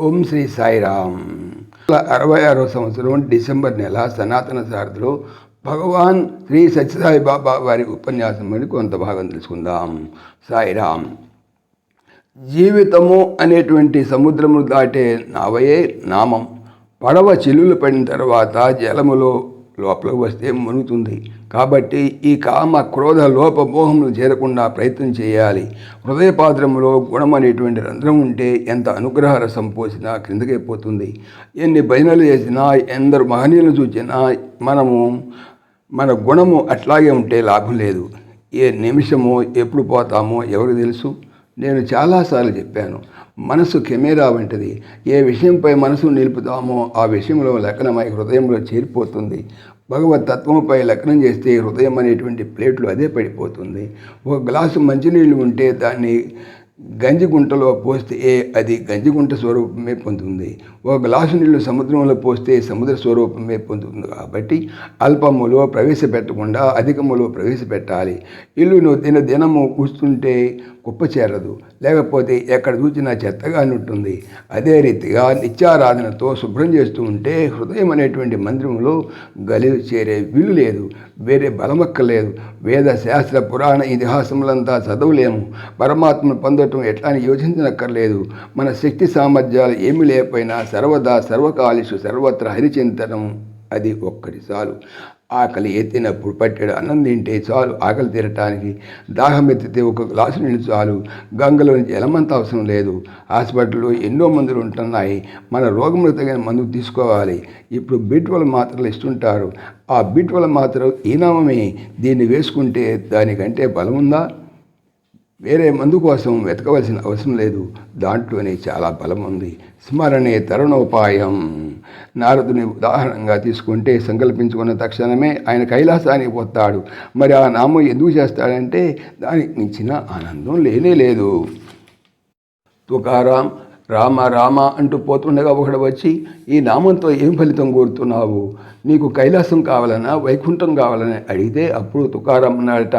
ఓం శ్రీ సాయిరామ్. అరవై ఆరో సంవత్సరం డిసెంబర్ నెల సనాతన సారథిలో భగవాన్ శ్రీ సత్యసాయి బాబా వారి ఉపన్యాసం అని కొంత భాగం తెలుసుకుందాం. సాయిరామ్. జీవితము అనేటువంటి సముద్రము దాటే నావయే నామం. పడవ చిల్లులు పడిన తర్వాత జలములో లోపలికి వస్తే మునుగుతుంది. కాబట్టి ఈ కామ క్రోధ లోప మోహములు చేరకుండా ప్రయత్నం చేయాలి. హృదయపాత్రములో గుణం అనేటువంటి రంధ్రం ఉంటే ఎంత అనుగ్రహ రసం పోసినా క్రిందకే పోతుంది. ఎన్ని భజనలు చేసినా ఎందరు మహనీయులు చూసినా మనము మన గుణము అట్లాగే ఉంటే లాభం లేదు. ఏ నిమిషమో ఎప్పుడు పోతామో ఎవరు తెలుసు? నేను చాలాసార్లు చెప్పాను. మనసు కెమెరా వంటిది. ఏ విషయంపై మనసు నిలుపుతామో ఆ విషయంలో లగ్నమై హృదయంలో చేరిపోతుంది. భగవత్ తత్వంపై లగ్నం చేస్తే హృదయం అనేటువంటి ప్లేట్లు అదే పడిపోతుంది. ఒక గ్లాసు మంచినీళ్ళు ఉంటే దాన్ని గంజిగుంటలో పోస్తే అది గంజిగుంట స్వరూపమే పొందుతుంది. ఒక గ్లాసు నీళ్ళు సముద్రంలో పోస్తే సముద్ర స్వరూపమే పొందుతుంది కాబట్టి అల్పములో ప్రవేశపెట్టకుండా అధికములో ప్రవేశపెట్టాలి. ఇల్లును దిన దినము కూస్తుంటే కుప్ప చేరదు లేకపోతే ఎక్కడ చూసినా చెత్తగా ఉంటుంది. అదే రీతిగా నిత్యారాధనతో శుభ్రం చేస్తూ ఉంటే హృదయం అనేటువంటి మందిరంలో గలి చేరే వీలు లేదు. వేరే బలమక్కలేదు వేద శాస్త్ర పురాణ ఇతిహాసములంతా చదవలేము. పరమాత్మను పొందటం ఎట్లా అని యోచించనక్కర్లేదు. మన శక్తి సామర్థ్యాలు ఏమి లేకపోయినా సర్వదా సర్వకాలిషు సర్వత్ర హరిచింతనం. అది ఒక్కటి చాలు. ఆకలి ఎత్తినప్పుడు పట్టెడు అన్నం తింటే చాలు ఆకలి తీరటానికి దాహం ఎత్తితే ఒక గ్లాసు నీళ్ళు చాలు. గంగలో నుంచి ఎలమంత అవసరం లేదు. హాస్పిటల్లో ఎన్నో మందులు ఉంటున్నాయి. మన రోగములకు తగిన మందు తీసుకోవాలి. ఇప్పుడు బీట్వల మాత్రలు ఇస్తుంటారు. ఆ బీట్వల మాత్ర ఈ దీన్ని వేసుకుంటే దానికంటే బలం ఉందా వేరే మందు కోసం వెతకవలసిన అవసరం లేదు. దాంట్లోనే చాలా బలం ఉంది. స్మరణే తరుణోపాయం. నారదుని ఉదాహరణగా తీసుకుంటే సంకల్పించుకున్న తక్షణమే ఆయన కైలాసానికి పోతాడు. మరి ఆ నామం ఎందుకు చేస్తాడంటే దానికి మించిన ఆనందం లేనే లేదు. తుకారాం రామ రామ అంటూ పోతుండగా ఒకడు వచ్చి ఈ నామంతో ఏం ఫలితం కోరుతున్నావు? నీకు కైలాసం కావాలన్నా వైకుంఠం కావాలని? అడిగితే అప్పుడు తుకారం అన్నాడట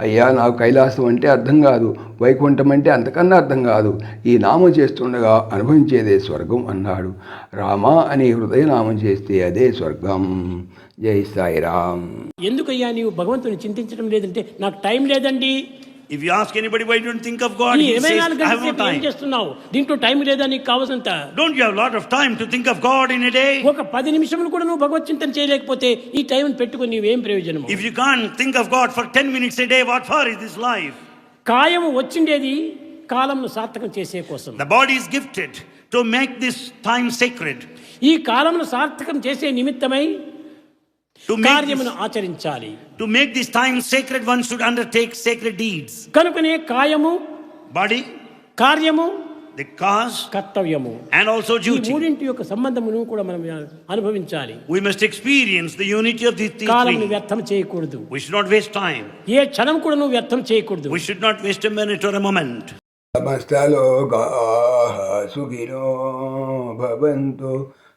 అయ్యా నాకు కైలాసం అంటే అర్థం కాదు. వైకుంఠం అంటే అంతకన్నా అర్థం కాదు. ఈ నామం చేస్తుండగా అనుభవించేదే స్వర్గం అన్నాడు. రామ అని హృదయనామం చేస్తే అదే స్వర్గం. జై సాయిరామ్. ఎందుకయ్యా నీవు భగవంతుని చింతించడం లేదంటే నాకు టైం లేదండి. If you ask anybody why you don't think of God, ఈ he ఇరవై says, నాలుగు I have గంటల no సేపు ఏం time. చేస్తున్నావు దీంట్లో టైం లేదా నీకు కావాల్సినంత Don't you have a lot of time to think of God in a day? ఒక పది నిమిషములు కూడా నువ్వు భగవత్ చింతన చేయలేకపోతే ఈ టైం పెట్టుకుని నీవేం ప్రయోజనం If you can't think of God for 10 minutes a day, what for is this life? కాయము వచ్చిండేది కాలంను సార్థకం చేసే కోసం The body is gifted to make this time sacred, ఈ కాలంను సార్థకం చేసే నిమిత్తమై to make, కార్యమును this, ఆచరించాలి to make this time sacred, one should undertake sacred deeds. కనుకనే కాయము Body, కార్యము the cause, కర్తవ్యము and also ఈ duty. మూడింటి యొక్క సంబంధమును కూడా మనం అనుభవించాలి We must experience the unity of these these కాలంను three. వ్యర్థం చేయకూడదు We should not waste time. ఏ క్షణం కూడా నువ్వు వ్యర్థం చేయకూడదు We should not waste a minute or a moment. సమస్తలోకాः సుఖినో భవంతు